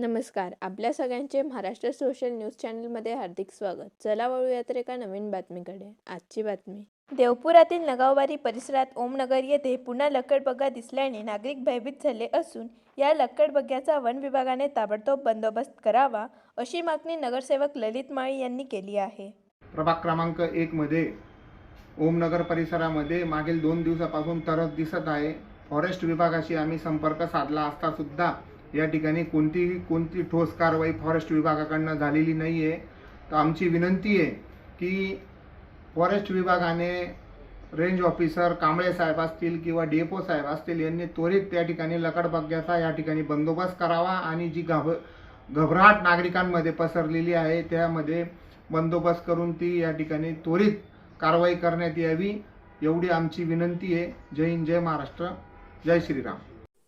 नमस्कार. आपल्या सगळ्यांचे महाराष्ट्र सोशल न्यूज चॅनलमध्ये हार्दिक स्वागत. चला वळूया तर एका नवीन बातमीकडे. आजची बातमी. देवपुरातील नगावबारी परिसरात ओमनगर येथे पुन्हा लक्कडबग्गा दिसल्याने नागरिक भयभीत झाले असून या लक्कडबग्ग्याचा वन विभागाने ताबडतोब बंदोबस्त करावा अशी मागणी नगरसेवक ललित माळी यांनी केली आहे. प्रभाग क्रमांक एकमध्ये ओमनगर परिसरामध्ये मागील दोन दिवसापासून तरच दिसत आहे. फॉरेस्ट विभागाशी आम्ही संपर्क साधला असता सुद्धा या ठिकाणी कोणतीही कोणती ठोस कारवाई फॉरेस्ट विभागाकडनं झालेली नाही आहे तर आमची विनंती आहे की फॉरेस्ट विभागाने रेंज ऑफिसर कांबळे साहेब असतील किंवा डेपो साहेब असतील यांनी त्वरित त्या ठिकाणी लकडबग्याचा या ठिकाणी बंदोबस्त करावा आणि जी घाब घबराट नागरिकांमध्ये पसरलेली आहे त्यामध्ये बंदोबस्त करून ती या ठिकाणी त्वरित कारवाई करण्यात यावी एवढी आमची विनंती आहे. जय हिंद जय महाराष्ट्र. जय श्रीराम.